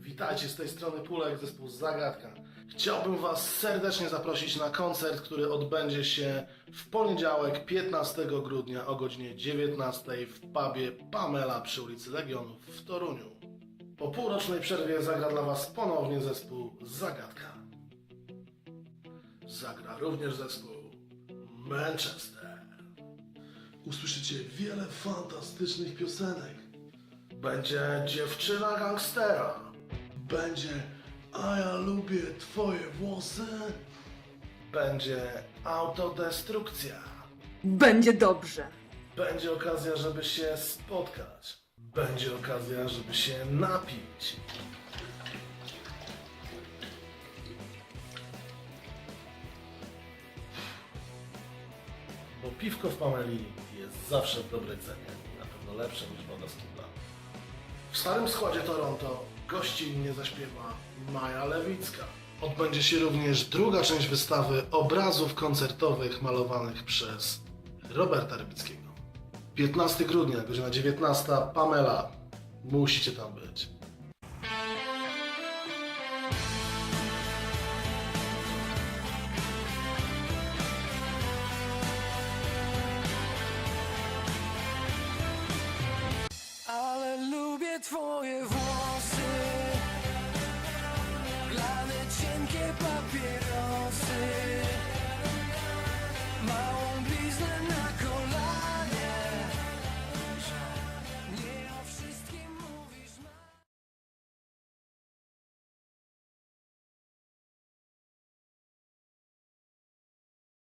Witajcie z tej strony Pulek, zespół Zagadka. Chciałbym Was serdecznie zaprosić na koncert, który odbędzie się w poniedziałek 15 grudnia o godzinie 19 w pubie Pamela przy ulicy Legionów w Toruniu. Po półrocznej przerwie zagra dla Was ponownie zespół Zagadka. Zagra również zespół Manchester. Usłyszycie wiele fantastycznych piosenek. Będzie dziewczyna gangstera. Będzie A ja lubię twoje włosy. Będzie autodestrukcja. Będzie dobrze. Będzie okazja, żeby się spotkać. Będzie okazja, żeby się napić. Bo piwko w Pameli jest zawsze w dobrej cenie. Na pewno lepsze niż woda z kibla. W starym składzie Toronto gościnnie zaśpiewa Maja Lewicka. Odbędzie się również druga część wystawy obrazów koncertowych malowanych przez Roberta Rybickiego. 15 grudnia, godzina 19, Pamela. Musicie tam być.